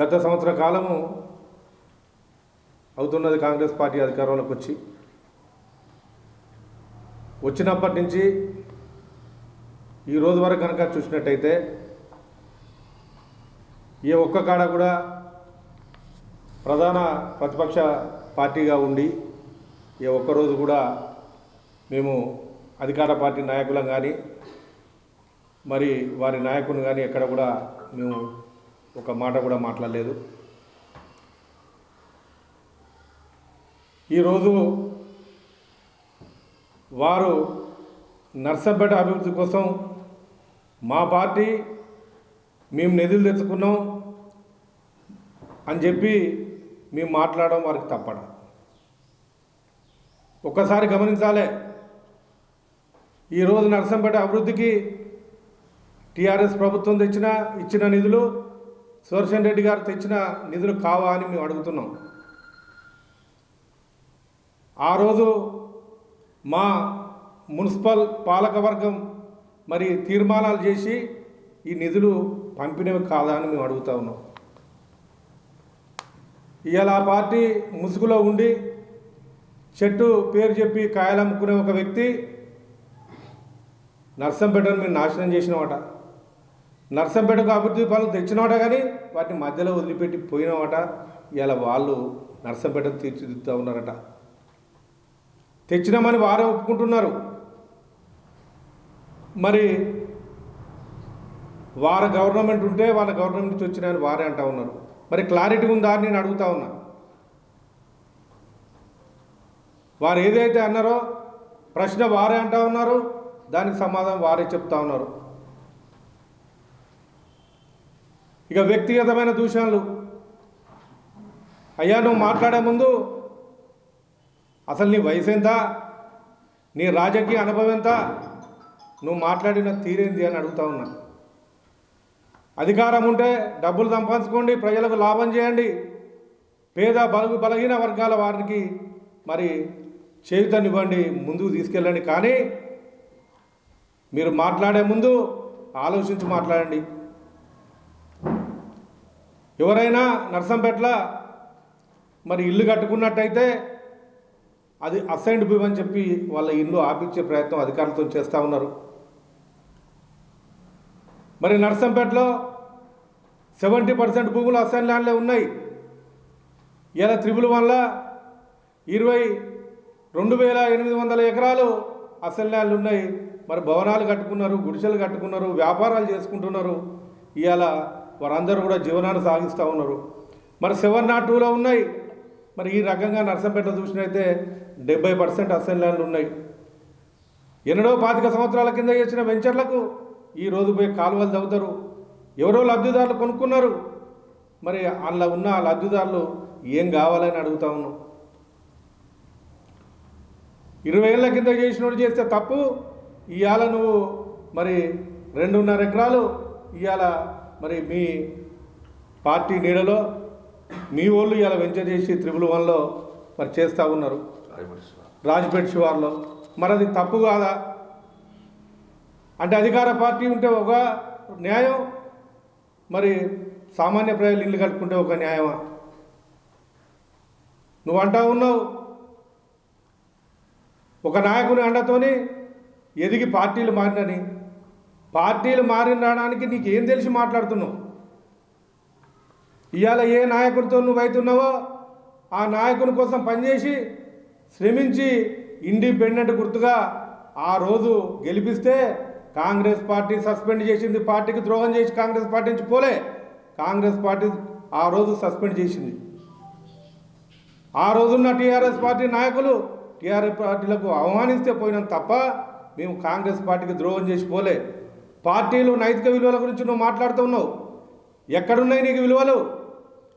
గత సంవత్సర కాలము అవుతున్నది కాంగ్రెస్ పార్టీ అధికారంలోకి వచ్చి. వచ్చినప్పటి నుంచి ఈ రోజు వరకు కనుక చూసినట్టయితే ఏ ఒక్క కాడ కూడా ప్రధాన ప్రతిపక్ష పార్టీగా ఉండి ఏ ఒక్కరోజు కూడా మేము అధికార పార్టీ నాయకులం కానీ మరి వారి నాయకుని కానీ ఎక్కడ కూడా మేము ఒక మాట కూడా మాట్లాడలేదు. ఈరోజు వారు నర్సంపేట అభివృద్ధి కోసం మా పార్టీ మేము నిధులు తెచ్చుకున్నాం అని చెప్పి మేము మాట్లాడడం వారికి తప్పడం ఒక్కసారి గమనించాలి. ఈరోజు నర్సంపేట అభివృద్ధికి టీఆర్ఎస్ ప్రభుత్వం తెచ్చిన ఇచ్చిన నిధులు సుదర్శన్ రెడ్డి గారు తెచ్చిన నిధులు కావా అని మేము అడుగుతున్నాం. ఆ రోజు మా మున్సిపల్ పాలకవర్గం మరి తీర్మానాలు చేసి ఈ నిధులు పంపినవి కాదా అని మేము అడుగుతా ఉన్నాం. ఇవాళ ఆ పార్టీ ముసుగులో ఉండి చెట్టు పేరు చెప్పి కాయలమ్ముకునే ఒక వ్యక్తి నర్సంపేటను మీరు నాశనం చేసినమాట నర్సంపేటకు అభివృద్ధి పనులు తెచ్చినవాట కానీ వాటిని మధ్యలో వదిలిపెట్టి పోయినవాట ఇలా వాళ్ళు నర్సంపేట తీర్చిదిద్దుతూ ఉన్నారట. తెచ్చినామని వారే ఒప్పుకుంటున్నారు. మరి వారి గవర్నమెంట్ ఉంటే వాళ్ళ గవర్నమెంట్ నుంచి వచ్చినాయని వారే అంటా ఉన్నారు. మరి క్లారిటీ ఉందా అని నేను అడుగుతా ఉన్నా. వారు ఏదైతే అన్నారో ప్రశ్న వారే అంటా ఉన్నారు. దానికి సమాధానం వారే చెప్తా ఉన్నారు. ఇక వ్యక్తిగతమైన దూషణలు. అయ్యా నువ్వు మాట్లాడే ముందు అసలు నీ వయసు ఎంత? నీ రాజకీయ అనుభవం ఎంత? నువ్వు మాట్లాడిన తీరేంది అని అడుగుతా ఉన్నా. అధికారం ఉంటే డబ్బులు సంపాదించుకోండి ప్రజలకు లాభం చేయండి. పేద బలుగు బలహీన వర్గాల వారికి మరి చేయుతనివ్వండి ముందుకు తీసుకెళ్ళండి. కానీ మీరు మాట్లాడే ముందు ఆలోచించి మాట్లాడండి. ఎవరైనా నర్సంపేటల మరి ఇల్లు కట్టుకున్నట్టయితే అది అసైన్డ్ భూమి అని చెప్పి వాళ్ళ ఇల్లు ఆపించే ప్రయత్నం అధికారులతో చేస్తూ ఉన్నారు. మరి నర్సంపేటలో సెవెంటీ పర్సెంట్ భూములు అసైన్ ల్యాండ్లే ఉన్నాయి. ఇలా త్రిబుల్ వల్ల ఇరవై రెండు వేల ఎనిమిది వందల ఎకరాలు అసైన్ ల్యాండ్లు ఉన్నాయి. మరి భవనాలు కట్టుకున్నారు గుడిసెలు కట్టుకున్నారు వ్యాపారాలు చేసుకుంటున్నారు. ఇవాళ వారందరూ కూడా జీవనాన్ని సాగిస్తూ ఉన్నారు. మరి సెవెన్ నాట్ టూలో ఉన్నాయి. మరి ఈ రకంగా నర్సంపేట చూసినైతే డెబ్బై పర్సెంట్ అసైన్ ల్యాండ్లు ఉన్నాయి. ఎన్నడో పాతిక సంవత్సరాల కింద చేసిన వెంచర్లకు ఈ రోజు పోయి కాలువలు తవ్వుతారు. ఎవరో లబ్ధిదారులు కొనుక్కున్నారు. మరి అందులో ఉన్న ఆ లబ్ధిదారులు ఏం కావాలని అడుగుతా ఉన్నాం. ఇరవై ఏళ్ళ కింద చేసినోడు చేస్తే తప్పు. ఇవాళ నువ్వు మరి రెండున్నర ఎకరాలు ఇవాళ మరి మీ పార్టీ నీడలో మీ వాళ్ళు ఇలా వెంచర్ చేసి త్రిబుల్ వన్లో మరి చేస్తూ ఉన్నారు. రాజపేట శివార్లో. మరి అది తప్పు కాదా? అంటే అధికార పార్టీ ఉంటే ఒక న్యాయం మరి సామాన్య ప్రజలు ఇల్లు కట్టుకుంటే ఒక న్యాయమా? నువ్వు అంటా ఉన్నావు. ఒక నాయకుని అండతోని ఎదిగి పార్టీలు మారినని పార్టీలు మారినడానికి నీకు ఏం తెలిసి మాట్లాడుతున్నావు? ఇవాళ ఏ నాయకుడితో నువ్వు అవుతున్నావో ఆ నాయకుని కోసం పనిచేసి శ్రమించి ఇండిపెండెంట్ గుర్తుగా ఆ రోజు గెలిపిస్తే కాంగ్రెస్ పార్టీ సస్పెండ్ చేసింది. పార్టీకి ద్రోహం చేసి కాంగ్రెస్ పార్టీ నుంచి పోలే. కాంగ్రెస్ పార్టీ ఆ రోజు సస్పెండ్ చేసింది. ఆ రోజున్న టీఆర్ఎస్ పార్టీ నాయకులు టీఆర్ఎస్ పార్టీలకు అవమానిస్తే పోయినాం తప్ప మేము కాంగ్రెస్ పార్టీకి ద్రోహం చేసి పోలే. పార్టీలు నైతిక విలువల గురించి నువ్వు మాట్లాడుతున్నావు ఎక్కడున్నాయి నీకు విలువలు?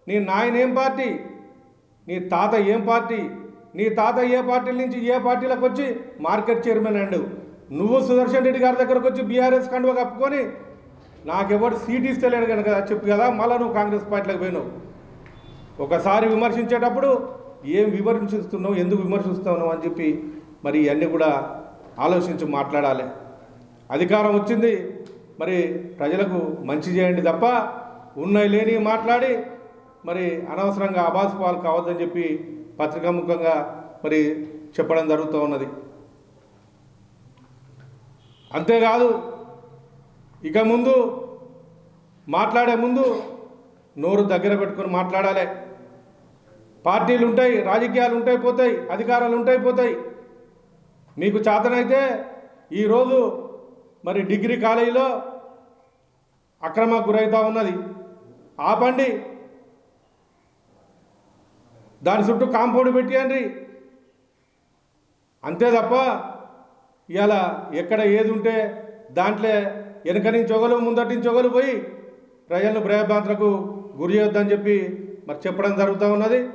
నీ నాయన ఏం పార్టీ? నీ తాత ఏం పార్టీ? నీ తాత ఏ పార్టీల నుంచి ఏ పార్టీలకు వచ్చి మార్కెట్ చైర్మన్ అండు నువ్వు సుదర్శన్ రెడ్డి గారి దగ్గరకు వచ్చి బీఆర్ఎస్ కండువ కప్పుకొని నాకెవరు సీట్ ఇస్తలేడు కనుక చెప్పు కదా మళ్ళీ నువ్వు కాంగ్రెస్ పార్టీలకు పోయినావు. ఒకసారి విమర్శించేటప్పుడు ఏం విమర్శిస్తున్నావు ఎందుకు విమర్శిస్తున్నావు అని చెప్పి మరి ఇవన్నీ కూడా ఆలోచించి మాట్లాడాలి. అధికారం వచ్చింది. మరి ప్రజలకు మంచి చేయండి తప్ప ఉన్నాయి లేని మాట్లాడి మరి అనవసరంగా అబాధ పాలు కావద్దని చెప్పి పత్రికాముఖంగా మరి చెప్పడం జరుగుతూ ఉన్నది. అంతేకాదు ఇక ముందు మాట్లాడే ముందు నోరు దగ్గర పెట్టుకొని మాట్లాడాలి. పార్టీలు ఉంటాయి రాజకీయాలు ఉంటాయి పోతాయి అధికారాలు ఉంటాయి పోతాయి. మీకు చేతనైతే ఈరోజు మరి డిగ్రీ కాలేజీలో అక్రమ గురవుతూ ఉన్నది. ఆపండి. దాని చుట్టూ కాంపౌండ్ పెట్టియండి. అంతే తప్ప ఇలా ఎక్కడ ఏది ఉంటే దాంట్లో వెనక నుంచి ఒగలు ముందటి నుంచి ఒగలు పోయి ప్రజలను భయభ్రాంతులకు గురి చేయొద్దని చెప్పి మరి చెప్పడం జరుగుతూ ఉన్నది.